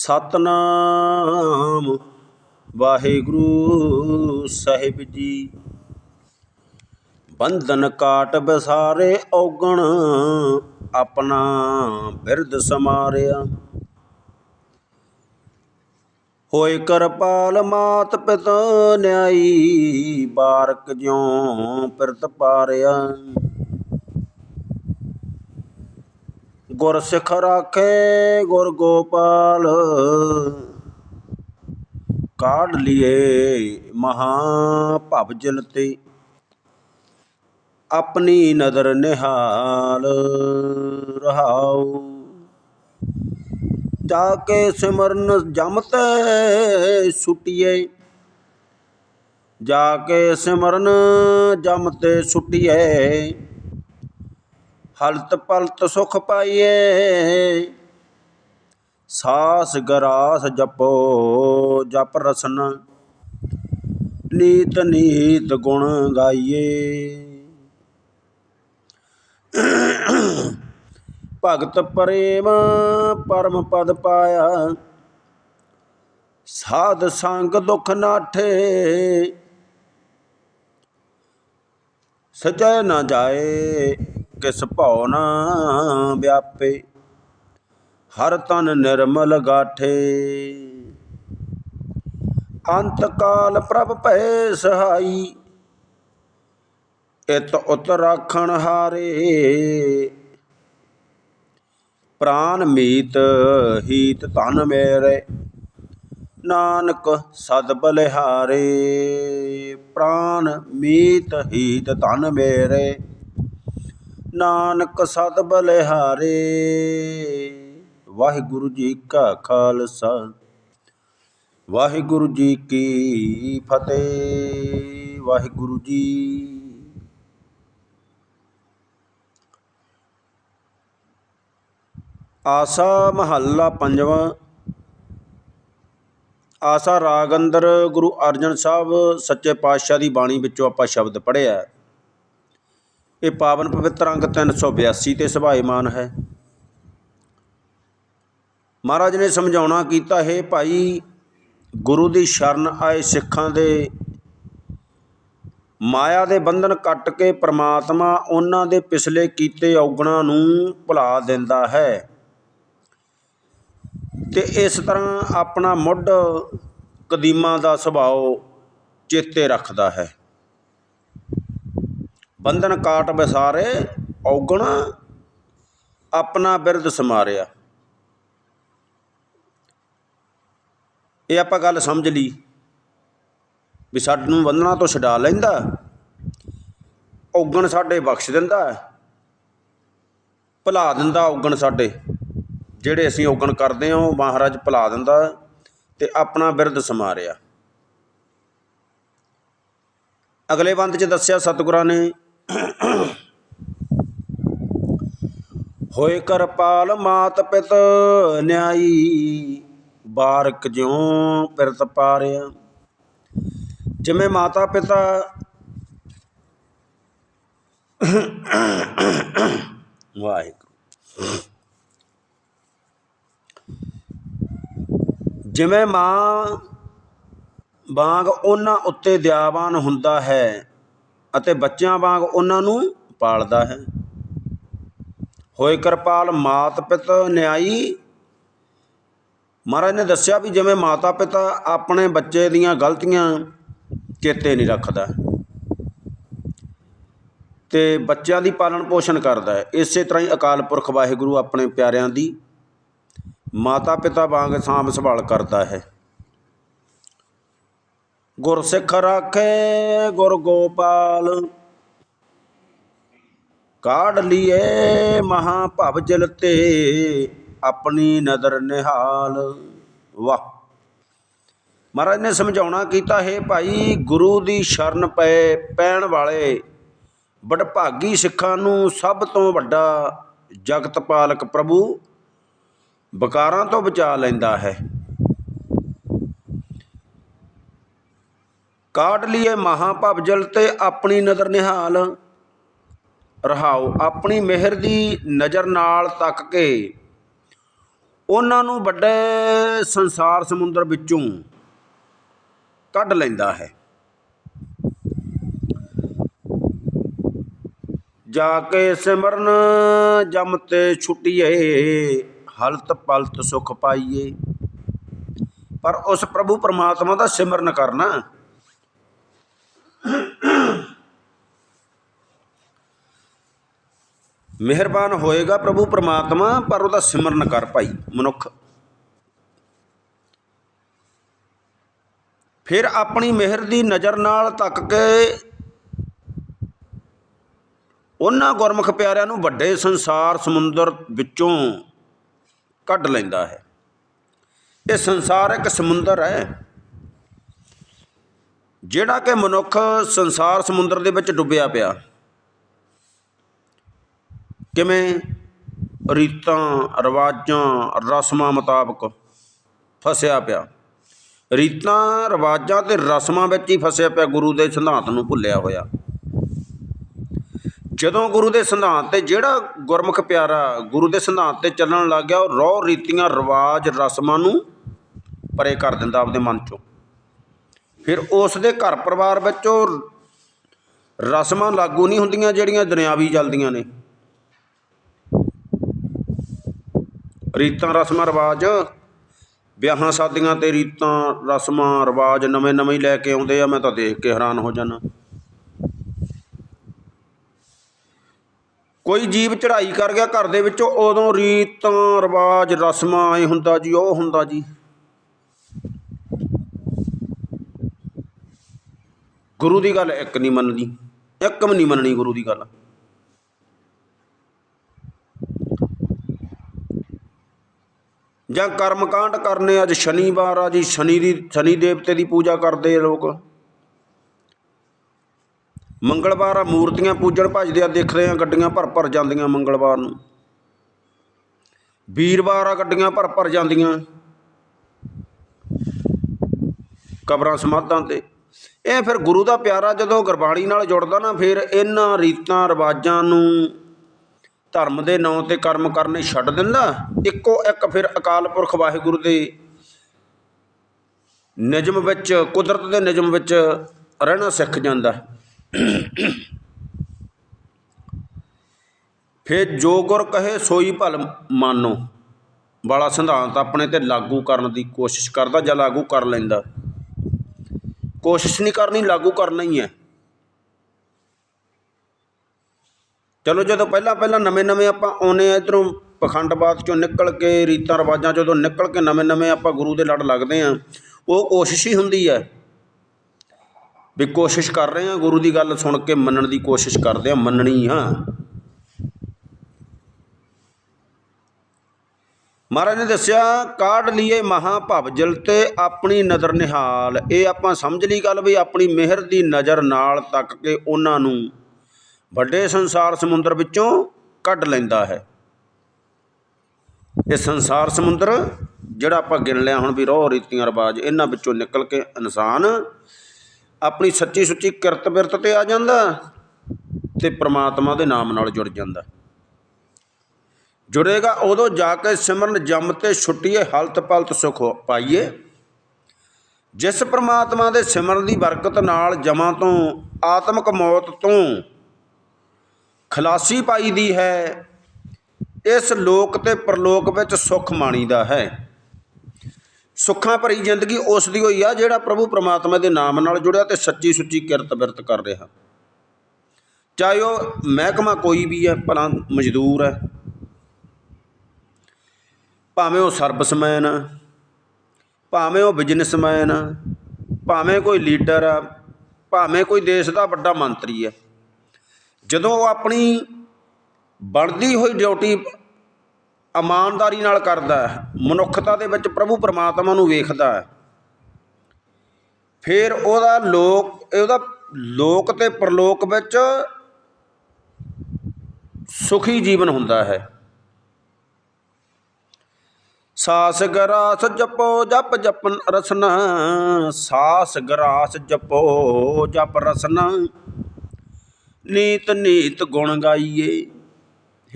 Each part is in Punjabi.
ਸਤਨਾਮ। ਵਾਹਿਗੁਰੂ ਸਾਹਿਬ ਜੀ। ਬੰਧਨ ਕਾਟ ਬਸਾਰੇ ਔਗਣ, ਆਪਣਾ ਬਿਰਧ ਸਮਾਰਿਆ। ਹੋਏ ਕਰਪਾਲ ਮਾਤ ਪਿਤਾ ਨਿਆਈ, ਬਾਰਕ ਜਿਉ ਪਿਰਤ ਪਾਰਿਆ। ਗੁਰ ਸਿਖ ਰਾਖੇ ਗੁਰ ਗੋਪਾਲ। ਕਾਢ ਲਿਏ ਮਹਾ ਭਵ ਜਨ ਤੇ ਆਪਣੀ ਨਦਰ ਨਿਹਾਲ ਰਹਾਉ। ਜਾ ਕੇ ਸਿਮਰਨ ਜਮ ਤੇ ਸੁਟਿਏ, ਜਾ ਕੇ ਸਿਮਰਨ ਜਮ ਤੇ ਸੁਟਿਏ। ਹਲਤ ਪਲਤ ਸੁਖ ਪਾਈਏ। ਸਾਸ ਗਰਾਸ ਜਪੋ, ਜਪ ਰਸਨ। ਨੀਤ ਨੀਤ ਗੁਣ ਗਾਈਏ। ਭਗਤ ਪ੍ਰੇਮ ਪਰਮ ਪਦ ਪਾਇਆ। ਸਾਧ ਸੰਗ ਦੁਖ ਨਾਠੇ। ਸਜੈ ਨਾ ਜਾਏ, ਕਿਸ ਭਉ ਨਾ ਵਿਆਪੇ। ਹਰ ਤਨ ਨਿਰਮਲ ਗਾਠੇ। ਅੰਤ ਕਾਲ ਪ੍ਰਭ ਭੈ ਸਹਾਈ। ਇਤ ਉਤ ਰਾਖਣ ਹਾਰੇ। ਪ੍ਰਾਨ ਮੀਤ ਹੀਤ ਧਨ ਮੇਰੇ। ਨਾਨਕ ਸਦ ਬਲਿਹਾਰੇ, ਪ੍ਰਾਨ ਮੀਤ ਹੀਤ ਧਨ ਮੇਰੇ। ਨਾਨਕ ਸਦ ਬਲਿਹਾਰੇ, ਵਾਹਿਗੁਰੂ ਜੀ ਕਾ ਖਾਲਸਾ। ਵਾਹਿਗੁਰੂ ਜੀ ਕੀ ਫਤਿਹ, ਵਾਹਿਗੁਰੂ ਜੀ। ਆਸਾ ਮਹੱਲਾ ਪੰਜਵਾਂ। ਆਸਾ ਰਾਗ ਅੰਦਰ ਗੁਰੂ ਅਰਜਨ ਸਾਹਿਬ ਸੱਚੇ ਪਾਤਸ਼ਾਹ ਦੀ ਬਾਣੀ ਵਿੱਚੋਂ ਆਪਾਂ ਸ਼ਬਦ ਪੜ੍ਹਿਆ ਇਹ ਪਾਵਨ ਪਵਿੱਤਰ ਅੰਗ 382 ਤੇ ਸੁਭਾਏਮਾਨ ਹੈ। ਮਹਾਰਾਜ ਨੇ ਸਮਝਾਉਣਾ ਕੀਤਾ, ਹੈ ਭਾਈ, ਗੁਰੂ ਦੀ ਸ਼ਰਨ ਆਏ ਸਿੱਖਾਂ ਦੇ ਮਾਇਆ ਦੇ ਬੰਧਨ ਕੱਟ ਕੇ ਪ੍ਰਮਾਤਮਾ ਉਹਨਾਂ ਦੇ ਪਿਛਲੇ ਕੀਤੇ ਔਗਣਾਂ ਨੂੰ ਭੁਲਾ ਦਿੰਦਾ ਹੈ। ਤੇ ਇਸ ਤਰ੍ਹਾਂ ਆਪਣਾ ਮੁੱਢ ਕਦੀਮਾਂ ਦਾ ਸੁਭਾਅ ਚੇਤੇ ਰੱਖਦਾ ਹੈ। ਬੰਧਨ ਕਾਟ ਬਸਾਰੇ, ਔਗਣ ਆਪਣਾ ਬਿਰਧ ਸਮਾਰਿਆ। ਇਹ ਆਪਾਂ ਗੱਲ ਸਮਝ ਲਈ ਵੀ ਸਾਨੂੰ ਬੰਧਨਾਂ ਤੋਂ ਛਡਾ ਲੈਂਦਾ, ਔਗਣ ਸਾਡੇ ਬਖਸ਼ ਦਿੰਦਾ, ਭੁਲਾ ਦਿੰਦਾ ਔਗਣ ਸਾਡੇ। ਜਿਹੜੇ ਅਸੀਂ ਔਗਣ ਕਰਦੇ ਹਾਂ, ਉਹ ਮਹਾਰਾਜ ਭੁਲਾ ਦਿੰਦਾ ਤੇ ਆਪਣਾ ਬਿਰਧ ਸਮਾਰਿਆ ਅਗਲੇ ਬੰਦ 'ਚ ਦੱਸਿਆ ਸਤਿਗੁਰਾਂ ਨੇ, ਹੋਏ ਕਰਪਾਲ ਮਾਤ ਪਿਤ ਨਿਆਈ, ਬਾਰਕ ਜਿਉ ਪਿਰਤ ਪਾਰਿਆ। ਜਿਵੇਂ ਮਾਤਾ ਪਿਤਾ ਵਾਹਿਗੁਰੂ। ਜਿਵੇਂ ਮਾਂ ਵਾਂਗ ਉਹਨਾਂ ਉੱਤੇ ਦਿਆਵਾਨ ਹੁੰਦਾ ਹੈ ਅਤੇ ਬੱਚਿਆਂ ਵਾਂਗ ਉਹਨਾਂ ਨੂੰ ਪਾਲਦਾ ਹੈ। ਹੋਏ ਕਿਰਪਾਲ ਮਾਤ ਪਿਤ ਨਿਆਈ। ਮਹਾਰਾਜ ਨੇ ਦੱਸਿਆ ਵੀ ਜਿਵੇਂ ਮਾਤਾ ਪਿਤਾ ਆਪਣੇ ਬੱਚੇ ਦੀਆਂ ਗਲਤੀਆਂ ਚੇਤੇ ਨਹੀਂ ਰੱਖਦਾ ਤੇ ਬੱਚਿਆਂ ਦੀ ਪਾਲਣ ਪੋਸ਼ਣ ਕਰਦਾ ਹੈ, ਇਸੇ ਤਰ੍ਹਾਂ ਹੀ ਅਕਾਲ ਪੁਰਖ ਵਾਹਿਗੁਰੂ ਆਪਣੇ ਪਿਆਰਿਆਂ ਦੀ ਮਾਤਾ ਪਿਤਾ ਵਾਂਗ ਸਾਂਭ ਸੰਭਾਲ ਕਰਦਾ ਹੈ। ਗੁਰਸਿੱਖ ਰਾਖੇ ਗੁਰ ਗੋਪਾਲ, ਕਾਢ ਲੀਏ ਮਹਾ ਭਵ ਜਲ ਤੇ, ਆਪਣੀ ਨਦਰ ਨਿਹਾਲ। ਵਾਹ। ਮਹਾਰਾਜ ਨੇ ਸਮਝਾਉਣਾ ਕੀਤਾ, ਹੈ ਭਾਈ, ਗੁਰੂ ਦੀ ਸ਼ਰਨ ਪਏ ਪੈਣ ਵਾਲੇ ਵਡਭਾਗੀ ਸਿੱਖਾਂ ਨੂੰ ਸਭ ਤੋਂ ਵੱਡਾ ਜਗਤ ਪਾਲਕ ਪ੍ਰਭੂ ਬਕਾਰਾਂ ਤੋਂ ਬਚਾ ਲੈਂਦਾ ਹੈ। ਕਾਢ ਲਈਏ ਮਹਾਭਵ ਤੇ ਆਪਣੀ ਨਜ਼ਰ ਨਿਹਾਲ। ਰਹਾਓ ਆਪਣੀ ਮਿਹਰ ਦੀ ਨਜ਼ਰ ਨਾਲ ਤੱਕ ਕੇ। ਉਹਨਾਂ ਨੂੰ ਵੱਡੇ ਸੰਸਾਰ ਸਮੁੰਦਰ ਵਿੱਚੋਂ ਕੱਢ ਲੈਂਦਾ ਹੈ। ਜਾ ਕੇ ਸਿਮਰਨ ਜਮ ਤੇ ਛੁਟੀਏ। ਹਲਤ ਪਲਤ ਸੁਖ ਪਾਈਏ। ਪਰ ਉਸ ਪ੍ਰਭੂ ਪਰਮਾਤਮਾ ਦਾ ਸਿਮਰਨ ਕਰਨਾ। ਮਿਹਰਬਾਨ ਹੋਏਗਾ ਪ੍ਰਭੂ ਪਰਮਾਤਮਾ, ਪਰ ਉਹਦਾ ਸਿਮਰਨ ਕਰ ਭਾਈ, ਮਨੁੱਖ। ਫਿਰ ਆਪਣੀ ਮਿਹਰ ਦੀ ਨਜ਼ਰ ਨਾਲ ਤੱਕ ਕੇ ਉਹਨਾਂ ਗੁਰਮੁਖ ਪਿਆਰਿਆਂ ਨੂੰ ਵੱਡੇ ਸੰਸਾਰ ਸਮੁੰਦਰ ਵਿੱਚੋਂ ਕੱਢ ਲੈਂਦਾ ਹੈ। ਇਹ ਸੰਸਾਰ ਇੱਕ ਸਮੁੰਦਰ ਹੈ। ਜਿਹੜਾ ਕਿ ਮਨੁੱਖ ਸੰਸਾਰ ਸਮੁੰਦਰ ਦੇ ਵਿੱਚ ਡੁੱਬਿਆ ਪਿਆ। ਕਿਵੇਂ? ਰੀਤਾਂ, ਰਿਵਾਜਾਂ, ਰਸਮਾਂ ਮੁਤਾਬਕ ਫਸਿਆ ਪਿਆ। ਰੀਤਾਂ, ਰਿਵਾਜਾਂ ਤੇ ਰਸਮਾਂ ਵਿੱਚ ਹੀ ਫਸਿਆ ਪਿਆ ਗੁਰੂ ਦੇ ਸਿਧਾਂਤ ਨੂੰ ਭੁੱਲਿਆ ਹੋਇਆ। ਜਦੋਂ ਗੁਰੂ ਦੇ ਸਿਧਾਂਤ ਤੇ ਜਿਹੜਾ ਗੁਰਮੁਖ ਪਿਆਰਾ ਗੁਰੂ ਦੇ ਸਿਧਾਂਤ ਤੇ ਚੱਲਣ ਲੱਗ ਗਿਆ, ਉਹ ਰੌ ਰੀਤੀਆਂ, ਰਿਵਾਜ, ਰਸਮਾਂ ਨੂੰ ਪਰੇ ਕਰ ਦਿੰਦਾ ਆਪਦੇ ਮਨ ਚੋਂ। ਫਿਰ ਉਸ ਦੇ ਘਰ ਪਰਿਵਾਰ ਵਿੱਚ ਉਹ ਰਸਮਾਂ ਲਾਗੂ ਨਹੀਂ ਹੁੰਦੀਆਂ ਜਿਹੜੀਆਂ ਦੁਨਿਆਵੀ ਚੱਲਦੀਆਂ ਨੇ। ਰੀਤਾਂ, ਰਸਮਾਂ, ਰਿਵਾਜ। ਵਿਆਹਾਂ, ਸ਼ਾਦੀਆਂ ਤੇ ਰੀਤਾਂ, ਰਸਮਾਂ, ਰਿਵਾਜ ਨਵੇਂ ਨਵੇਂ ਲੈ ਕੇ ਆਉਂਦੇ ਆ, ਮੈਂ ਤਾਂ ਦੇਖ ਕੇ ਹੈਰਾਨ ਹੋ ਜਾਂਦਾ। ਕੋਈ ਜੀਵ ਚੜ੍ਹਾਈ ਕਰ ਗਿਆ ਘਰ ਦੇ ਵਿੱਚੋਂ, ਉਦੋਂ ਰੀਤਾਂ, ਰਿਵਾਜ, ਰਸਮਾਂ ਐ ਹੁੰਦਾ ਜੀ, ਉਹ ਹੁੰਦਾ ਜੀ। ਗੁਰੂ ਦੀ ਗੱਲ ਇੱਕ ਨਹੀਂ ਮੰਨਦੀ, ਇੱਕ ਵੀ ਨਹੀਂ ਮੰਨਣੀ ਗੁਰੂ ਦੀ ਗੱਲ। ਜਾਂ ਕਰਮਕਾਂਡ ਕਰਨੇ ਅੱਜ ਸ਼ਨੀਵਾਰ ਆ ਜੀ, ਸ਼ਨੀ ਦੀ, ਸ਼ਨੀ ਦੇਵਤੇ ਦੀ ਪੂਜਾ ਕਰਦੇ ਲੋਕ। ਮੰਗਲਵਾਰ ਆ, ਮੂਰਤੀਆਂ ਪੂਜਣ ਭਜਦੇ ਆ ਦੇਖਦੇ ਆ ਗੱਡੀਆਂ ਭਰ ਭਰ ਜਾਂਦੀਆਂ ਮੰਗਲਵਾਰ ਨੂੰ। ਵੀਰਵਾਰ ਆ, ਗੱਡੀਆਂ ਭਰ ਭਰ ਜਾਂਦੀਆਂ। ਕਬਰਾਂ ਸਮਾਧਾਂ ਤੇ। ਇਹ ਫਿਰ ਗੁਰੂ ਦਾ ਪਿਆਰਾ ਜਦੋਂ ਗੁਰਬਾਣੀ ਨਾਲ ਜੁੜਦਾ ਨਾ, ਫਿਰ ਇਹਨਾਂ ਰੀਤਾਂ, ਰਿਵਾਜਾਂ ਨੂੰ ਧਰਮ ਦੇ ਨਾਂ ਤੇ ਕਰਮ ਕਰਨੇ ਛੱਡ ਦਿੰਦਾ। ਇੱਕੋ ਇੱਕ ਫਿਰ ਅਕਾਲ ਪੁਰਖ ਵਾਹਿਗੁਰੂ ਦੇ ਨਿਯਮ ਵਿੱਚ, ਕੁਦਰਤ ਦੇ ਨਿਯਮ ਵਿੱਚ ਰਹਿਣਾ ਸਿੱਖ ਜਾਂਦਾ। ਫਿਰ ਜੋ ਗੁਰ ਕਹੇ ਸੋਈ ਭਲ ਮਾਨੋ। ਵਾਲਾ ਸਿਧਾਂਤ ਆਪਣੇ ਤੇ ਲਾਗੂ ਕਰਨ ਦੀ ਕੋਸ਼ਿਸ਼ ਕਰਦਾ ਜਾਂ ਲਾਗੂ ਕਰ ਲੈਂਦਾ। ਕੋਸ਼ਿਸ਼ ਨਹੀਂ ਕਰਨੀ, ਲਾਗੂ ਕਰਨਾ ਹੀ ਹੈ। ਚਲੋ ਜਦੋਂ ਪਹਿਲਾਂ ਪਹਿਲਾਂ ਨਵੇਂ ਨਵੇਂ ਆਪਾਂ ਆਉਨੇ ਆ ਇਧਰੋਂ ਪਖੰਡਬਾਦ ਚੋਂ ਨਿਕਲ ਕੇ, ਰੀਤਾਂ ਰਿਵਾਜਾਂ ਜਦੋਂ ਨਿਕਲ ਕੇ ਨਵੇਂ ਨਵੇਂ ਆਪਾਂ ਗੁਰੂ ਦੇ ਲੜ ਲੱਗਦੇ ਆ ਉਹ ਕੋਸ਼ਿਸ਼ ਹੀ ਹੁੰਦੀ ਹੈ। ਵੀ ਕੋਸ਼ਿਸ਼ ਕਰ ਰਹੇ ਹਾਂ, ਗੁਰੂ ਦੀ ਗੱਲ ਸੁਣ ਕੇ ਮੰਨਣ ਦੀ ਕੋਸ਼ਿਸ਼ ਕਰਦੇ ਹਾਂ, ਮੰਨਣੀ ਆ। ਮਹਾਰਾਜ ਨੇ ਦੱਸਿਆ, ਕਾਢ ਲਈਏ ਮਹਾ ਭਵਜਲ ਤੇ ਆਪਣੀ ਨਜ਼ਰ ਨਿਹਾਲ। ਇਹ ਆਪਾਂ ਸਮਝ ਲਈ ਗੱਲ ਵੀ ਆਪਣੀ ਮਿਹਰ ਦੀ ਨਜ਼ਰ ਨਾਲ ਤੱਕ ਕੇ ਉਹਨਾਂ ਨੂੰ ਵੱਡੇ ਸੰਸਾਰ ਸਮੁੰਦਰ ਵਿੱਚੋਂ ਕੱਢ ਲੈਂਦਾ ਹੈ। ਇਹ ਸੰਸਾਰ ਸਮੁੰਦਰ ਜਿਹੜਾ ਆਪਾਂ ਗਿਣ ਲਿਆ ਹੁਣ ਵੀ ਰੋਹ ਰੀਤੀਆਂ ਰਿਵਾਜ, ਇਹਨਾਂ ਵਿੱਚੋਂ ਨਿਕਲ ਕੇ ਇਨਸਾਨ ਆਪਣੀ ਸੱਚੀ ਸੁੱਚੀ ਕਿਰਤ ਬਿਰਤ ਤੇ ਆ ਜਾਂਦਾ ਤੇ ਪ੍ਰਮਾਤਮਾ ਦੇ ਨਾਮ ਨਾਲ ਜੁੜ ਜਾਂਦਾ। ਜੁੜੇਗਾ ਉਦੋਂ ਜਾ ਕੇ ਸਿਮਰਨ ਜਮ ਤੇ ਛੁੱਟੀਏ, ਹਲਤ ਪਲਤ ਸੁਖ ਪਾਈਏ। ਜਿਸ ਪ੍ਰਮਾਤਮਾ ਦੇ ਸਿਮਰਨ ਦੀ ਬਰਕਤ ਨਾਲ ਜਮਾਂ ਤੋਂ ਆਤਮਿਕ ਮੌਤ ਤੋਂ ਖਲਾਸੀ ਪਾਈ ਦੀ ਹੈ, ਇਸ ਲੋਕ ਤੇ ਪਰਲੋਕ ਵਿੱਚ ਸੁਖ ਮਾਣੀਦਾ ਹੈ। ਸੁੱਖਾਂ ਭਰੀ ਜ਼ਿੰਦਗੀ ਉਸ ਦੀ ਹੋਈ ਆ ਜਿਹੜਾ ਪ੍ਰਭੂ ਪ੍ਰਮਾਤਮਾ ਦੇ ਨਾਮ ਨਾਲ ਜੁੜਿਆ ਤੇ ਸੱਚੀ ਸੁੱਚੀ ਕਿਰਤ ਬਿਰਤ ਕਰ ਰਿਹਾ। ਚਾਹੇ ਉਹ ਮਹਿਕਮਾ ਕੋਈ ਵੀ ਹੈ, ਭਲਾ ਮਜ਼ਦੂਰ ਹੈ, ਭਾਵੇਂ ਉਹ ਸਰਵਿਸਮੈਨ ਆ ਭਾਵੇਂ ਉਹ ਬਿਜ਼ਨਸਮੈਨ ਆ ਭਾਵੇਂ ਕੋਈ ਲੀਡਰ ਆ ਭਾਵੇਂ ਕੋਈ ਦੇਸ਼ ਦਾ ਵੱਡਾ ਮੰਤਰੀ ਹੈ। ਜਦੋਂ ਉਹ ਆਪਣੀ ਬਣਦੀ ਹੋਈ ਡਿਊਟੀ ਇਮਾਨਦਾਰੀ ਨਾਲ ਕਰਦਾ ਹੈ, ਮਨੁੱਖਤਾ ਦੇ ਵਿੱਚ ਪ੍ਰਭੂ ਪਰਮਾਤਮਾ ਨੂੰ ਵੇਖਦਾ ਹੈ। ਫਿਰ ਉਹਦਾ ਲੋਕ ਉਹਦਾ ਲੋਕ ਤੇ ਪਰਲੋਕ ਵਿੱਚ ਸੁਖੀ ਜੀਵਨ ਹੁੰਦਾ ਹੈ। ਸਾਸ ਗਰਾਸ ਜਪੋ, ਜਪ ਜਪਨ ਰਸਨਾ। ਸਾਸ ਗਰਾਸ ਜਪੋ, ਜਪ ਰਸਨਾ। ਨੀਤ ਨੀਤ ਗੁਣ ਗਾਈਏ।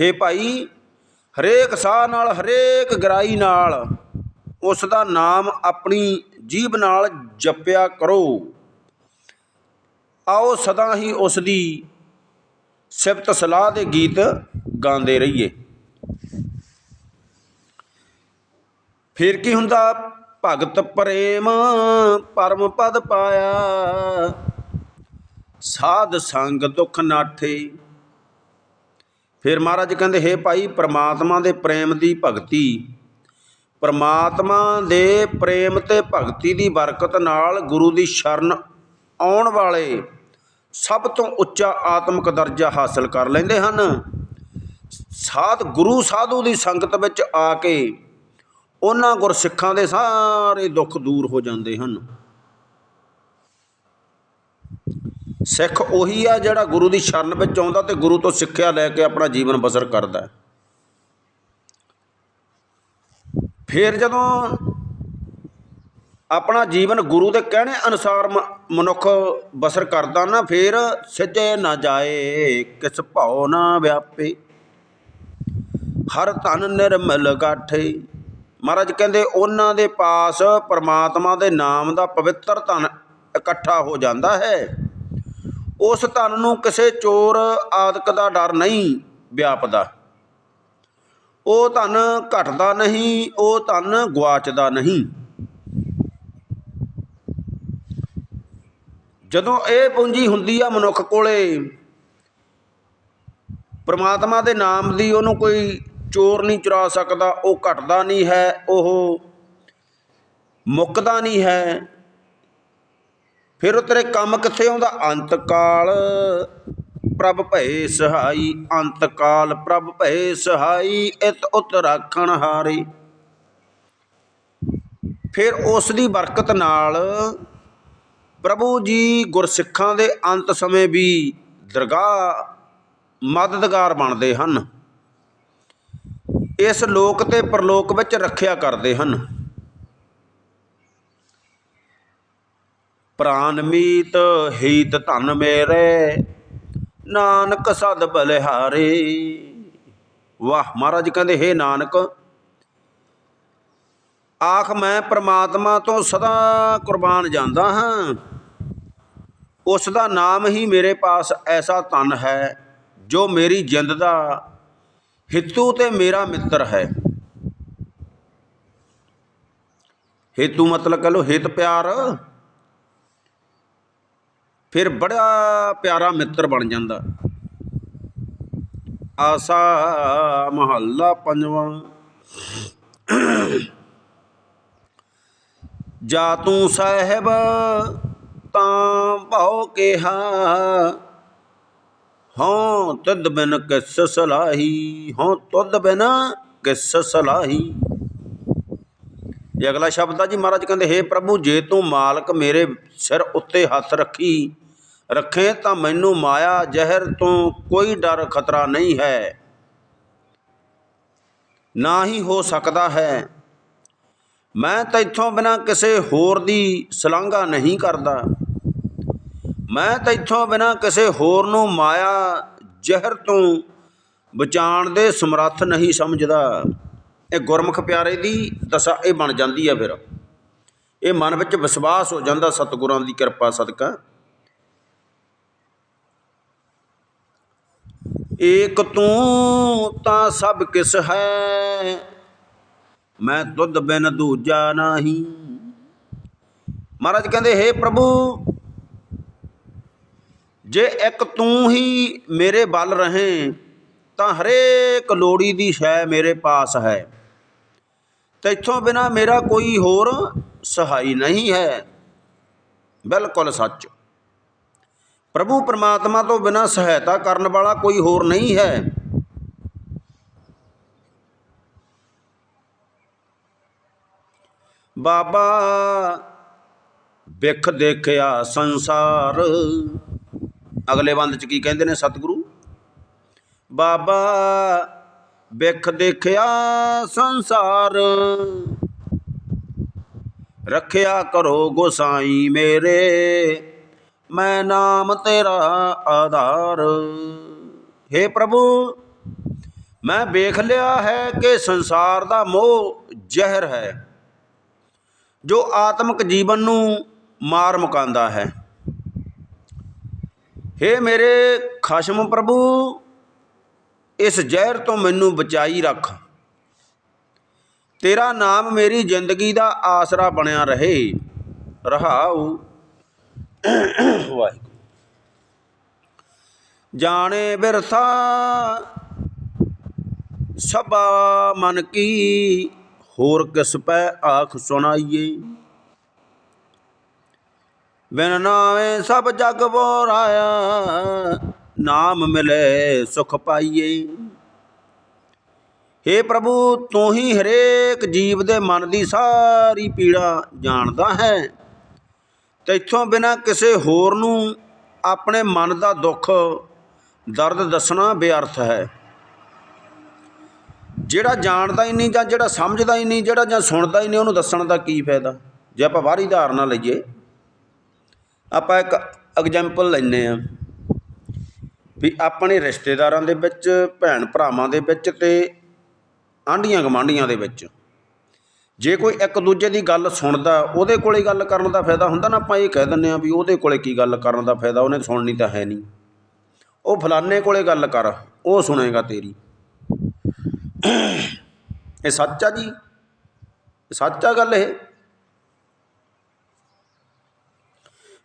ਹੇ ਭਾਈ ਹਰੇਕ ਸਾਹ ਨਾਲ, ਹਰੇਕ ਗਰਾਈ ਨਾਲ ਉਸ ਦਾ ਨਾਮ ਆਪਣੀ ਜੀਭ ਨਾਲ ਜਪਿਆ ਕਰੋ। ਆਓ ਸਦਾ ਹੀ ਉਸ ਦੀ ਸਿਫਤ ਸਲਾਹ ਦੇ ਗੀਤ ਗਾਉਂਦੇ ਰਹੀਏ। ਫਿਰ ਕੀ ਹੁੰਦਾ? ਭਗਤ ਪ੍ਰੇਮ ਪਰਮ ਪਦ ਪਾਇਆ। ਸਾਧ ਸੰਗ ਦੁਖ ਨਾਠੇ। ਫਿਰ ਮਹਾਰਾਜ ਕਹਿੰਦੇ, ਹੇ ਭਾਈ ਪ੍ਰਮਾਤਮਾ ਦੇ ਪ੍ਰੇਮ ਦੀ ਭਗਤੀ। ਪ੍ਰਮਾਤਮਾ ਦੇ ਪ੍ਰੇਮ ਤੇ ਭਗਤੀ ਦੀ ਬਰਕਤ ਨਾਲ ਗੁਰੂ ਦੀ ਸ਼ਰਨ ਆਉਣ ਵਾਲੇ ਸਭ ਤੋਂ ਉੱਚਾ ਆਤਮਿਕ ਦਰਜਾ ਹਾਸਲ ਕਰ ਲੈਂਦੇ ਹਨ। ਸਾਧ, ਗੁਰੂ ਸਾਧੂ ਦੀ ਸੰਗਤ ਵਿੱਚ ਆ ਕੇ ਉਹਨਾਂ ਗੁਰਸਿੱਖਾਂ ਦੇ ਸਾਰੇ ਦੁੱਖ ਦੂਰ ਹੋ ਜਾਂਦੇ ਹਨ। ਸਿੱਖ ਉਹੀ ਆ ਜਿਹੜਾ ਗੁਰੂ ਦੀ ਸ਼ਰਨ ਵਿੱਚ ਆਉਂਦਾ ਤੇ ਗੁਰੂ ਤੋਂ ਸਿੱਖਿਆ ਲੈ ਕੇ ਆਪਣਾ ਜੀਵਨ ਬਸਰ ਕਰਦਾ ਫਿਰ ਜਦੋਂ ਆਪਣਾ ਜੀਵਨ ਗੁਰੂ ਦੇ ਕਹਿਣੇ ਅਨੁਸਾਰ ਮ- ਮਨੁੱਖ ਬਸਰ ਕਰਦਾ ਨਾ, ਫਿਰ ਸਿੱਜੇ ਨਾ ਜਾਏ, ਕਿਸ ਭਾਉ ਨਾ ਵਿਆਪੇ। ਹਰ ਧਨ ਨਿਰਮਲ ਗਾਠੇ। ਮਹਾਰਾਜ ਕਹਿੰਦੇ, ਉਹਨਾਂ ਦੇ ਪਾਸ ਪਰਮਾਤਮਾ ਦੇ ਨਾਮ ਦਾ ਪਵਿੱਤਰ ਧਨ ਇਕੱਠਾ ਹੋ ਜਾਂਦਾ ਹੈ। ਉਸ ਧਨ ਨੂੰ ਕਿਸੇ ਚੋਰ ਆਦਿਕ ਦਾ ਡਰ ਨਹੀਂ ਵਿਆਪਦਾ। ਉਹ ਧਨ ਘਟਦਾ ਨਹੀਂ, ਉਹ ਧਨ ਗਵਾਚਦਾ ਨਹੀਂ। ਜਦੋਂ ਇਹ ਪੂੰਜੀ ਹੁੰਦੀ ਆ ਮਨੁੱਖ ਕੋਲੇ, ਪ੍ਰਮਾਤਮਾ ਦੇ ਨਾਮ ਦੀ ਉਹਨੂੰ ਕੋਈ ਚੋਰ ਨਹੀਂ ਚੁਰਾ ਸਕਦਾ, ਉਹ ਘਟਦਾ ਨਹੀਂ ਹੈ, ਉਹ ਮੁੱਕਦਾ ਨਹੀਂ ਹੈ। ਫਿਰ ਉਹ ਤੇਰੇ ਕੰਮ ਕਿੱਥੇ ਆਉਂਦਾ? ਅੰਤ ਕਾਲ ਪ੍ਰਭ ਭਏ ਸਹਾਈ ਅੰਤ ਕਾਲ ਪ੍ਰਭ ਭਏ ਸਹਾਈ, ਇਤ ਉਤ ਰਾਖਣ ਹਾਰੇ। ਫਿਰ ਉਸ ਦੀ ਬਰਕਤ ਨਾਲ ਪ੍ਰਭੂ ਜੀ ਗੁਰਸਿੱਖਾਂ ਦੇ ਅੰਤ ਸਮੇਂ ਵੀ ਦਰਗਾਹ ਮਦਦਗਾਰ ਬਣਦੇ ਹਨ। ਇਸ ਲੋਕ ਤੇ ਪਰਲੋਕ ਵਿੱਚ ਰੱਖਿਆ ਕਰਦੇ ਹਨ। ਪ੍ਰਾਨ ਮੀਤ ਹੀਤ ਧਨ ਮੇਰੇ, ਨਾਨਕ ਸਦ ਬਲਿਹਾਰੇ। ਵਾਹ ਮਹਾਰਾਜ ਕਹਿੰਦੇ, ਹੇ ਨਾਨਕ, ਆਖ ਮੈਂ ਪ੍ਰਮਾਤਮਾ ਤੋਂ ਸਦਾ ਕੁਰਬਾਨ ਜਾਂਦਾ ਹਾਂ। ਉਸ ਦਾ ਨਾਮ ਹੀ ਮੇਰੇ ਪਾਸ ਐਸਾ ਧਨ ਹੈ, ਜੋ ਮੇਰੀ ਜਿੰਦ ਦਾ ਹਿੱਤੂ ਤੇ ਮੇਰਾ ਮਿੱਤਰ ਹੈ। ਹੇਤੂ ਮਤਲਬ ਕਹ ਲੋ ਹਿੱਤ ਪਿਆਰ। ਫਿਰ ਬੜਾ ਪਿਆਰਾ ਮਿੱਤਰ ਬਣ ਜਾਂਦਾ। ਆਸਾ ਮਹੱਲਾ ਪੰਜਵਾਂ। ਜਾ ਤੂੰ ਸਾਹਿਬ ਤਾਂ ਭਉ ਕਿਹਾ, ਹਉ ਤਦ ਬਿਨ ਕਿਸ ਸਲਾਹੀ, ਹਉ ਤਦ ਬਿਨ ਕਿਸ ਸਲਾਹੀ। ਇਹ ਅਗਲਾ ਸ਼ਬਦ ਆ ਜੀ, ਮਹਾਰਾਜ ਕਹਿੰਦੇ, ਹੇ ਪ੍ਰਭੂ, ਜੇ ਤੂੰ ਮਾਲਕ ਮੇਰੇ ਸਿਰ ਉੱਤੇ ਹੱਥ ਰੱਖੀ ਰੱਖੇ ਤਾਂ ਮੈਨੂੰ ਮਾਇਆ ਜ਼ਹਿਰ ਤੋਂ ਕੋਈ ਡਰ ਖਤਰਾ ਨਹੀਂ ਹੈ। ਨਾ ਹੀ ਹੋ ਸਕਦਾ ਹੈ। ਮੈਂ ਤੈਥੋਂ ਬਿਨਾ ਕਿਸੇ ਹੋਰ ਦੀ ਸਲਾਂਘਾ ਨਹੀਂ ਕਰਦਾ। ਮੈਂ ਤੈਥੋਂ ਬਿਨਾ ਕਿਸੇ ਹੋਰ ਨੂੰ ਮਾਇਆ ਜ਼ਹਿਰ ਤੋਂ ਬਚਾਉਣ ਦੇ ਸਮਰੱਥ ਨਹੀਂ ਸਮਝਦਾ। ਇਹ ਗੁਰਮੁਖ ਪਿਆਰੇ ਦੀ ਦਸ਼ਾ ਇਹ ਬਣ ਜਾਂਦੀ ਹੈ ਫਿਰ। ਇਹ ਮਨ ਵਿੱਚ ਵਿਸ਼ਵਾਸ ਹੋ ਜਾਂਦਾ ਸਤਿਗੁਰਾਂ ਦੀ ਕਿਰਪਾ ਸਦਕਾ। ਏਕ ਤੂੰ ਤਾਂ ਸਭ ਕਿਸ ਹੈ। ਮੈਂ ਦੁੱਧ ਬਿਨ ਦੂਜਾ ਨਹੀਂ। ਮਹਾਰਾਜ ਕਹਿੰਦੇ, ਹੇ ਪ੍ਰਭੂ, ਜੇ ਇੱਕ ਤੂੰ ਹੀ ਮੇਰੇ ਬਲ ਰਹੇ, ਤਾਂ ਹਰੇਕ ਲੋੜੀ ਦੀ ਸ਼ੈ ਮੇਰੇ ਪਾਸ ਹੈ। ਤੈਥੋਂ ਬਿਨਾ ਮੇਰਾ ਕੋਈ ਹੋਰ ਸਹਾਈ ਨਹੀਂ ਹੈ। ਬਿਲਕੁਲ ਸੱਚ। ਪ੍ਰਭੂ ਪਰਮਾਤਮਾ ਤੋਂ ਬਿਨਾਂ ਸਹਾਇਤਾ ਕਰਨ ਵਾਲਾ ਕੋਈ ਹੋਰ ਨਹੀਂ ਹੈ। ਬਾਬਾ ਵਿਖ ਦੇਖਿਆ ਸੰਸਾਰ। ਅਗਲੇ ਬੰਦ ਚ ਕੀ ਕਹਿੰਦੇ ਨੇ ਸਤਿਗੁਰੂ? ਬਾਬਾ ਵਿਖ ਦੇਖਿਆ ਸੰਸਾਰ। ਰੱਖਿਆ ਕਰੋ ਗੋਸਾਈ ਮੇਰੇ। ਮੈਂ ਨਾਮ ਤੇਰਾ ਆਧਾਰ। हे ਪ੍ਰਭੂ, ਮੈਂ ਵੇਖ ਲਿਆ ਹੈ ਕਿ ਸੰਸਾਰ ਦਾ ਮੋਹ ਜ਼ਹਿਰ ਹੈ, ਜੋ ਆਤਮਿਕ ਜੀਵਨ ਨੂੰ ਮਾਰ ਮੁਕਾਂਦਾ ਹੈ। हे ਮੇਰੇ ਖਸ਼ਮ ਪ੍ਰਭੂ, ਇਸ ਜ਼ਹਿਰ ਤੋਂ ਮੈਨੂੰ ਬਚਾਈ ਰੱਖ। ਤੇਰਾ ਨਾਮ ਮੇਰੀ ਜ਼ਿੰਦਗੀ ਦਾ ਆਸਰਾ ਬਣਿਆ ਰਹੇ। ਰਹਾਉ। ਵਾਹਿਗੁਰੂ। ਜਾਣੇ ਬਿਰਥਾ ਸਭਾ ਮਨ ਕੀ, ਹੋਰ ਕਿਸ ਪੈ ਆਖ ਸੁਣਾਈਏ। ਬਿਨ ਨਾਵੇਂ ਸਭ ਜਗ ਬੋਰਾਇਆ, ਨਾਮ ਮਿਲੇ ਸੁਖ ਪਾਈਏ। हे ਪ੍ਰਭੂ, ਤੂੰ ਹੀ ਹਰੇਕ ਜੀਵ ਦੇ ਮਨ ਦੀ ਸਾਰੀ ਪੀੜਾ ਜਾਣਦਾ ਹੈ। ਅਤੇ ਇੱਥੋਂ ਬਿਨਾਂ ਕਿਸੇ ਹੋਰ ਨੂੰ ਆਪਣੇ ਮਨ ਦਾ ਦੁੱਖ, ਦਰਦ ਦੱਸਣਾ ਬੇਅਰਥ ਹੈ। ਜਿਹੜਾ ਜਾਣਦਾ ਹੀ ਨਹੀਂ ਜਾਂ ਜਿਹੜਾ ਸਮਝਦਾ ਹੀ ਨਹੀਂ, ਜਿਹੜਾ ਜਾਂ ਸੁਣਦਾ ਹੀ ਨਹੀਂ, ਉਹਨੂੰ ਦੱਸਣ ਦਾ ਕੀ ਫਾਇਦਾ? ਜੇ ਆਪਾਂ ਬਾਹਰੀ ਧਾਰਨਾ ਲਈਏ, ਆਪਾਂ ਇੱਕ ਐਗਜ਼ਾਮਪਲ ਲੈਨੇ ਆ ਵੀ ਆਪਣੇ ਰਿਸ਼ਤੇਦਾਰਾਂ ਦੇ ਵਿੱਚ ਭੈਣ ਭਰਾਵਾਂ ਦੇ ਵਿੱਚ ਤੇ ਆਂਢੀਆਂ ਗਮਾਂਢੀਆਂ ਦੇ ਵਿੱਚ। ਜੇ ਕੋਈ ਇੱਕ ਦੂਜੇ ਦੀ ਗੱਲ ਸੁਣਦਾ, ਉਹਦੇ ਕੋਲੇ ਗੱਲ ਕਰਨ ਦਾ ਫਾਇਦਾ ਹੁੰਦਾ ਨਾ, ਆਪਾਂ ਇਹ ਕਹਿ ਦਿੰਦੇ ਆ ਵੀ ਉਹਦੇ ਕੋਲੇ ਕੀ ਗੱਲ ਕਰਨ ਦਾ ਫਾਇਦਾ, ਉਹਨੇ ਸੁਣਨੀ ਤਾਂ ਹੈ ਨਹੀਂ। ਉਹ ਫਲਾਣੇ ਕੋਲੇ ਗੱਲ ਕਰ, ਉਹ ਸੁਣੇਗਾ ਤੇਰੀ। ਇਹ ਸੱਚ ਆ ਜੀ? ਸੱਚ ਆ ਗੱਲ ਇਹ?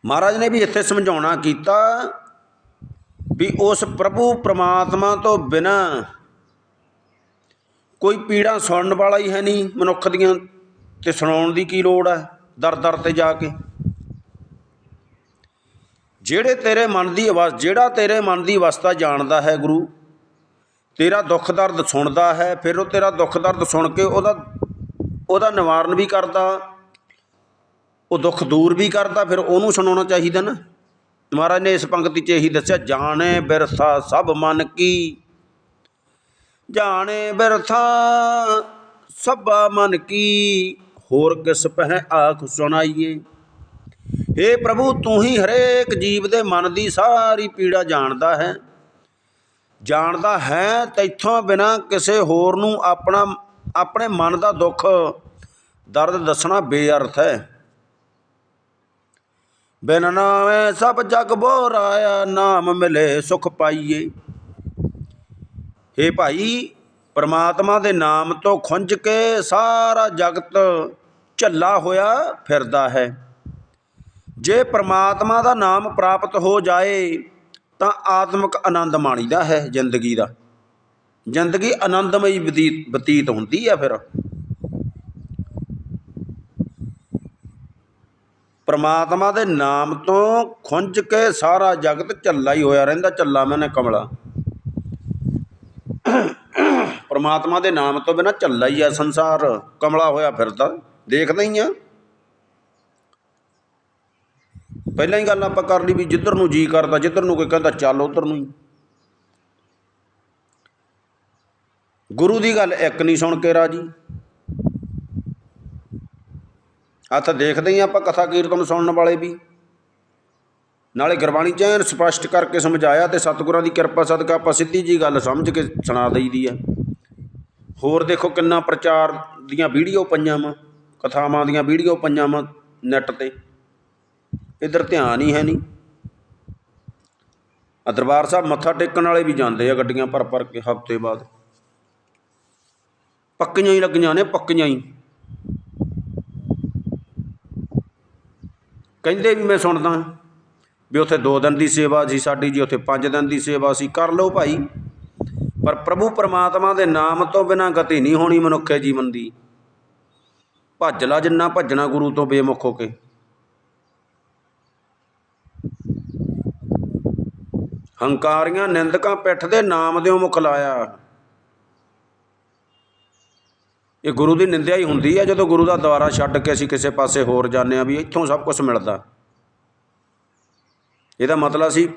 ਮਹਾਰਾਜ ਨੇ ਵੀ ਇੱਥੇ ਸਮਝਾਉਣਾ ਕੀਤਾ ਵੀ ਉਸ ਪ੍ਰਭੂ ਪ੍ਰਮਾਤਮਾ ਤੋਂ ਬਿਨਾ ਕੋਈ ਪੀੜਾ ਸੁਣਨ ਵਾਲਾ ਹੀ ਹੈ ਨਹੀਂ ਮਨੁੱਖ ਦੀਆਂ ਤੇ ਸੁਣਾਉਣ ਦੀ ਕੀ ਲੋੜ ਹੈ ਦਰ ਦਰ ਤੇ ਜਾ ਕੇ। ਜਿਹੜੇ ਤੇਰੇ ਮਨ ਦੀ ਆਵਾਜ਼ ਜਿਹੜਾ ਤੇਰੇ ਮਨ ਦੀ ਅਵਸਥਾ ਜਾਣਦਾ ਹੈ ਗੁਰੂ, ਤੇਰਾ ਦੁੱਖ ਦਰਦ ਸੁਣਦਾ ਹੈ, ਫਿਰ ਉਹ ਤੇਰਾ ਦੁੱਖ ਦਰਦ ਸੁਣ ਕੇ ਉਹਦਾ ਉਹਦਾ ਨਿਵਾਰਨ ਵੀ ਕਰਦਾ, ਉਹ ਦੁੱਖ ਦੂਰ ਵੀ ਕਰਦਾ, ਫਿਰ ਉਹਨੂੰ ਸੁਣਾਉਣਾ ਚਾਹੀਦਾ ਨਾ। ਮਹਾਰਾਜ ਨੇ ਇਸ ਪੰਕਤੀ 'ਚ ਇਹੀ ਦੱਸਿਆ, ਜਾਣੇ ਬਿਰਥਾ ਸਭ ਮਨ ਕੀ। ਜਾਣੇ ਬਿਰਥਾ, ਸਭਾ ਮਨ ਕੀ, ਹੋਰ ਕਿਸ ਪਹਿ ਆਖ ਸੁਣਾਈਏ। हे ਪ੍ਰਭੂ, ਤੂੰ ਹੀ ਹਰੇਕ ਜੀਵ ਦੇ ਮਨ ਦੀ ਸਾਰੀ ਪੀੜਾ ਜਾਣਦਾ ਹੈ। ਜਾਣਦਾ ਹੈ, ਤੈਥੋਂ ਬਿਨਾ ਕਿਸੇ ਹੋਰ ਨੂੰ ਆਪਣਾ, ਆਪਣੇ ਮਨ ਦਾ ਦੁੱਖ, ਦਰਦ ਦੱਸਣਾ ਬੇਅਰਥ ਹੈ। ਬਿਨ ਨਾਵੇਂ ਸਭ ਜਗ ਬੋਰਾਇਆ ਨਾਮ ਮਿਲੇ ਸੁਖ ਪਾਈਏ। हे ਭਾਈ, ਪਰਮਾਤਮਾ ਦੇ ਨਾਮ ਤੋਂ ਖੁੰਝ ਕੇ ਸਾਰਾ ਜਗਤ ਝੱਲਾ ਹੋਇਆ ਫਿਰਦਾ ਹੈ। ਜੇ ਪਰਮਾਤਮਾ ਦਾ ਨਾਮ ਪ੍ਰਾਪਤ ਹੋ ਜਾਏ, ਤਾਂ ਆਤਮਿਕ ਆਨੰਦ ਮਾਣੀਦਾ ਹੈ ਜ਼ਿੰਦਗੀ ਦਾ। ਜ਼ਿੰਦਗੀ ਆਨੰਦਮਈ ਬਤੀਤ ਬਤੀਤ ਹੁੰਦੀ ਹੈ ਫਿਰ। ਪਰਮਾਤਮਾ ਦੇ ਨਾਮ ਤੋਂ ਖੁੰਝ ਕੇ ਸਾਰਾ ਜਗਤ ਝੱਲਾ ਹੀ ਹੋਇਆ ਰਹਿੰਦਾ, ਝੱਲਾ ਮੈਨੇ ਕਮਲਾ। ਪਰਮਾਤਮਾ ਦੇ ਨਾਮ ਤੋਂ ਬਿਨਾ ਝੱਲਾ ਹੀ ਆ ਸੰਸਾਰ। ਕਮਲਾ ਹੋਇਆ ਫਿਰਦਾ। ਦੇਖਦਾ ਹੀ ਆ। ਪਹਿਲਾਂ ਹੀ ਗੱਲ ਆਪਾਂ ਕਰ ਲਈ ਵੀ ਜਿੱਧਰ ਨੂੰ ਜੀ ਕਰਦਾ, ਜਿੱਧਰ ਨੂੰ ਕੋਈ ਕਹਿੰਦਾ ਚੱਲ ਉਧਰ ਨੂੰ ਹੀ। ਗੁਰੂ ਦੀ ਗੱਲ ਇੱਕ ਨਹੀਂ ਸੁਣ ਕੇ ਰਾਜੀ। ਆ ਤਾਂ ਦੇਖਦੇ ਹੀ ਆਪਾਂ ਕਥਾ ਕੀਰਤਨ ਸੁਣਨ ਵਾਲੇ ਵੀ। ਨਾਲੇ ਗੁਰਬਾਣੀ ਚ ਐਨ ਸਪਸ਼ਟ ਕਰਕੇ ਸਮਝਾਇਆ ਤੇ ਸਤਿਗੁਰਾਂ ਦੀ ਕਿਰਪਾ ਸਦਕਾ ਆਪਾਂ ਸਿੱਧੀ ਜੀ ਗੱਲ ਸਮਝ ਕੇ ਸੁਣਾ ਦਈਦੀ ਆ। ਹੋਰ ਦੇਖੋ ਕਿੰਨਾ ਪ੍ਰਚਾਰ ਦੀਆਂ ਵੀਡੀਓ ਪਈਆਂ ਵਾ, ਕਥਾਵਾਂ ਦੀਆਂ ਵੀਡੀਓ ਪਈਆਂ ਵਾ ਨੈੱਟ ਤੇ। ਇਧਰ ਧਿਆਨ ਹੀ ਹੈ ਨਹੀਂ। ਆ ਦਰਬਾਰ ਸਾਹਿਬ ਮੱਥਾ ਟੇਕਣ ਵਾਲੇ ਵੀ ਜਾਂਦੇ ਆ ਗੱਡੀਆਂ ਭਰ ਭਰ ਕੇ ਹਫ਼ਤੇ ਬਾਅਦ। ਪੱਕੀਆਂ ਹੀ ਲੱਗੀਆਂ ਨੇ, ਪੱਕੀਆਂ ਹੀ। ਕਹਿੰਦੇ ਵੀ ਮੈਂ ਸੁਣਦਾ ਵੀ ਉੱਥੇ 2 ਦਿਨ ਦੀ ਸੇਵਾ ਸੀ, ਸਾਡੀ ਜੀ ਉੱਥੇ 5 ਦਿਨ ਦੀ ਸੇਵਾ ਸੀ। ਕਰ ਲਓ ਭਾਈ। ਪਰ ਪ੍ਰਭੂ ਪਰਮਾਤਮਾ ਦੇ ਨਾਮ ਤੋਂ ਬਿਨਾਂ ਗਤੀ ਨਹੀਂ ਹੋਣੀ ਮਨੁੱਖੇ ਜੀਵਨ ਦੀ। ਭੱਜ ਲਾ ਜਿੰਨਾ ਭੱਜਣਾ ਗੁਰੂ ਤੋਂ ਬੇਮੁਖ ਹੋ ਕੇ। ਹੰਕਾਰੀਆਂ ਨਿੰਦਕਾਂ ਪਿੱਠ ਦੇ ਨਾਮ ਦਿਓ ਮੁਖ ਲਾਇਆ। ਇਹ ਗੁਰੂ ਦੀ ਨਿੰਦਿਆ ਹੀ ਹੁੰਦੀ ਹੈ ਜਦੋਂ ਗੁਰੂ ਦਾ ਦੁਆਰਾ ਛੱਡ ਕੇ ਅਸੀਂ ਕਿਸੇ ਪਾਸੇ ਹੋਰ ਜਾਂਦੇ ਆ ਵੀ ਇੱਥੋਂ ਸਭ ਕੁਝ ਮਿਲਦਾ। ਇਹਦਾ ਮਤਲਬ ਸੀ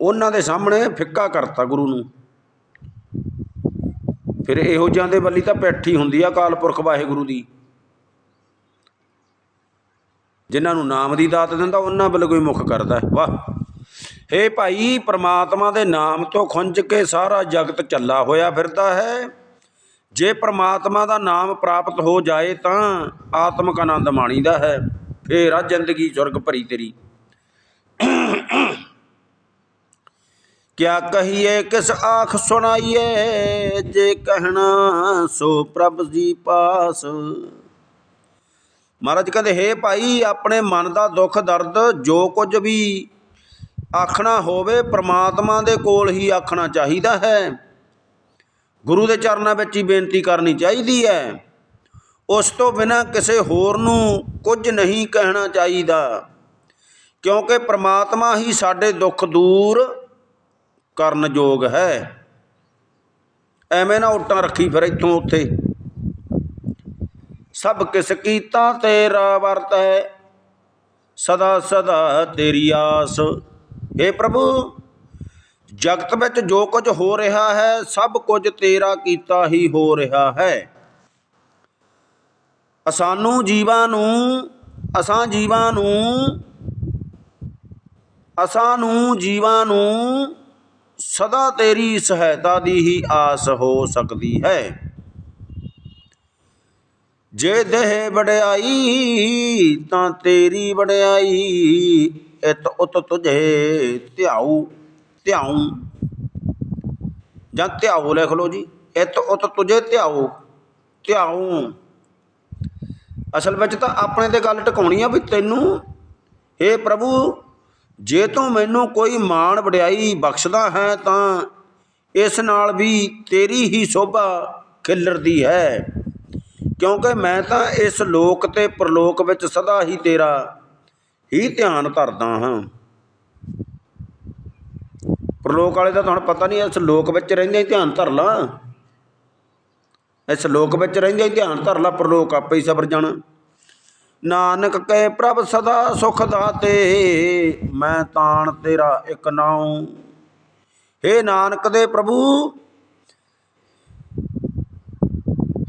ਉਹਨਾਂ ਦੇ ਸਾਹਮਣੇ ਫਿੱਕਾ ਕਰਤਾ ਗੁਰੂ ਨੂੰ। ਫਿਰ ਇਹੋ ਜਿਹਾਂ ਦੇ ਵੱਲੀ ਤਾਂ ਪੈਠੀ ਹੁੰਦੀ ਆ ਅਕਾਲ ਪੁਰਖ ਵਾਹਿਗੁਰੂ ਦੀ। ਜਿਨ੍ਹਾਂ ਨੂੰ ਨਾਮ ਦੀ ਦਾਤ ਦਿੰਦਾ, ਉਹਨਾਂ ਵੱਲ ਕੋਈ ਮੁਖ ਕਰਦਾ ਵਾਹ। ਹੇ ਭਾਈ, ਪ੍ਰਮਾਤਮਾ ਦੇ ਨਾਮ ਤੋਂ ਖੁੰਝ ਕੇ ਸਾਰਾ ਜਗਤ ਚੱਲਾ ਹੋਇਆ ਫਿਰਦਾ ਹੈ। ਜੇ ਪ੍ਰਮਾਤਮਾ ਦਾ ਨਾਮ ਪ੍ਰਾਪਤ ਹੋ ਜਾਏ ਤਾਂ ਆਤਮਿਕ ਆਨੰਦ ਮਾਣੀਦਾ ਹੈ। ਫੇਰ ਆ ਜ਼ਿੰਦਗੀ, ਸੁਰਗ ਭਰੀ ਤੇਰੀ। ਕਿਆ ਕਹੀਏ, ਕਿਸ ਆਖ ਸੁਣਾਈਏ, ਜੇ ਕਹਿਣਾ ਸੋ ਪ੍ਰਭ ਜੀ ਪਾਸ। ਮਹਾਰਾਜ ਕਹਿੰਦੇ, ਹੇ ਭਾਈ, ਆਪਣੇ ਮਨ ਦਾ ਦੁੱਖ ਦਰਦ ਜੋ ਕੁਝ ਵੀ ਆਖਣਾ ਹੋਵੇ, ਪ੍ਰਮਾਤਮਾ ਦੇ ਕੋਲ ਹੀ ਆਖਣਾ ਚਾਹੀਦਾ ਹੈ। ਗੁਰੂ ਦੇ ਚਰਨਾਂ ਵਿੱਚ ਹੀ ਬੇਨਤੀ ਕਰਨੀ ਚਾਹੀਦੀ ਹੈ। ਉਸ ਤੋਂ ਬਿਨਾ ਕਿਸੇ ਹੋਰ ਨੂੰ ਕੁਝ ਨਹੀਂ ਕਹਿਣਾ ਚਾਹੀਦਾ। ਕਿਉਂਕਿ ਪ੍ਰਮਾਤਮਾ ਹੀ ਸਾਡੇ ਦੁੱਖ ਦੂਰ ਕਰਨ ਯੋਗ ਹੈ। ਐਵੇਂ ਨਾ ਉਲਟਾਂ ਰੱਖੀ ਫਿਰ ਇੱਥੋਂ ਉੱਥੇ। ਸਭ ਕਿਸ ਕੀਤਾ ਤੇਰਾ ਵਰਤ ਹੈ, ਸਦਾ ਸਦਾ ਤੇਰੀ ਆਸ। हे ਪ੍ਰਭੂ, ਜਗਤ ਵਿੱਚ ਜੋ ਕੁਝ ਹੋ ਰਿਹਾ ਹੈ, ਸਭ ਕੁਝ ਤੇਰਾ ਕੀਤਾ ਹੀ ਹੋ ਰਿਹਾ ਹੈ। ਅਸਾਨੂੰ ਜੀਵਾਂ ਨੂੰ, ਅਸਾਂ ਜੀਵਾਂ ਨੂੰ ਅਸਾਂ ਨੂੰ ਜੀਵਾਂ ਨੂੰ ਸਦਾ ਤੇਰੀ ਸਹਾਇਤਾ ਦੀ ਹੀ ਆਸ ਹੋ ਸਕਦੀ ਹੈ। ਜੇ ਦੇਹ ਵਡਿਆਈ, ਤਾਂ ਤੇਰੀ ਵਡਿਆਈ। ਇਤ ਉਤ ਤੁਝੇ ਧਿਆਉ ਧਿਆਉ। ਜਾਂ ਧਿਆਉ ਲਿਖ ਲਓ ਜੀ, ਇਤ ਉਤ ਤੁਝੇ ਧਿਆਉ ਧਿਆਉ। ਅਸਲ ਵਿੱਚ ਤਾਂ ਆਪਣੇ ਤੇ ਗੱਲ ਟਿਕਾਉਣੀ ਆ ਵੀ ਤੈਨੂੰ ਏ ਪ੍ਰਭੂ ਜੇ ਤੂੰ ਮੈਨੂੰ ਕੋਈ ਮਾਣ ਵਡਿਆਈ ਬਖਸ਼ਦਾ ਹੈ ਤਾਂ ਇਸ ਨਾਲ ਵੀ ਤੇਰੀ ਹੀ ਸ਼ੋਭਾ ਖਿਲਰਦੀ ਹੈ। ਕਿਉਂਕਿ ਮੈਂ ਤਾਂ ਇਸ ਲੋਕ ਤੇ ਪ੍ਰਲੋਕ ਵਿੱਚ ਸਦਾ ਹੀ ਤੇਰਾ ਹੀ ਧਿਆਨ ਧਰਦਾ ਹਾਂ। ਪ੍ਰਲੋਕ ਵਾਲੇ ਦਾ ਤੁਹਾਨੂੰ ਪਤਾ ਨਹੀਂ, ਇਸ ਲੋਕ ਵਿੱਚ ਰਹਿੰਦੇ ਹੀ ਧਿਆਨ ਧਰ ਲਾ। ਇਸ ਲੋਕ ਵਿੱਚ ਰਹਿੰਦੇ ਹੀ ਧਿਆਨ ਧਰ ਲਾ, ਪ੍ਰਲੋਕ ਆਪੇ ਹੀ ਸਬਰ ਜਾਣਾ। ਨਾਨਕ ਕਹੇ ਪ੍ਰਭ ਸਦਾ ਸੁਖ ਦਾਤੇ, ਮੈਂ ਤਾਣ ਤੇਰਾ ਇੱਕ ਨਾਉ। ਹੇ ਨਾਨਕ ਦੇ ਪ੍ਰਭੂ,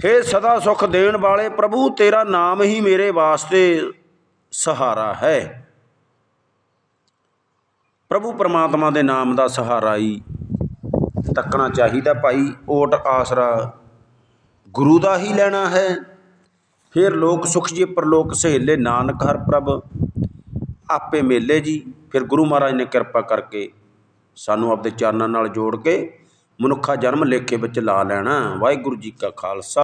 ਹੇ ਸਦਾ ਸੁਖ ਦੇਣ ਵਾਲੇ ਪ੍ਰਭੂ, ਤੇਰਾ ਨਾਮ ਹੀ ਮੇਰੇ ਵਾਸਤੇ ਸਹਾਰਾ ਹੈ। ਪ੍ਰਭੂ ਪਰਮਾਤਮਾ ਦੇ ਨਾਮ ਦਾ ਸਹਾਰਾ ਹੀ ਤੱਕਣਾ ਚਾਹੀਦਾ ਭਾਈ। ਓਟ ਆਸਰਾ ਗੁਰੂ ਦਾ ਹੀ ਲੈਣਾ ਹੈ। ਫਿਰ ਲੋਕ ਸੁਖ ਜੀ, ਪਰਲੋਕ ਸਹੇਲੇ ਨਾਨਕ ਹਰ ਪ੍ਰਭ। ਆਪੇ ਮੇਲੇ ਜੀ, ਫਿਰ ਗੁਰੂ ਮਹਾਰਾਜ ਨੇ ਕਿਰਪਾ ਕਰਕੇ ਸਾਨੂੰ ਆਪਦੇ ਚਰਨਾਂ ਨਾਲ ਜੋੜ ਕੇ ਮਨੁੱਖਾ ਜਨਮ ਲੇਖੇ ਵਿੱਚ ਲਾ ਲੈਣਾ। ਵਾਹਿਗੁਰੂ ਜੀ ਕਾ ਖਾਲਸਾ।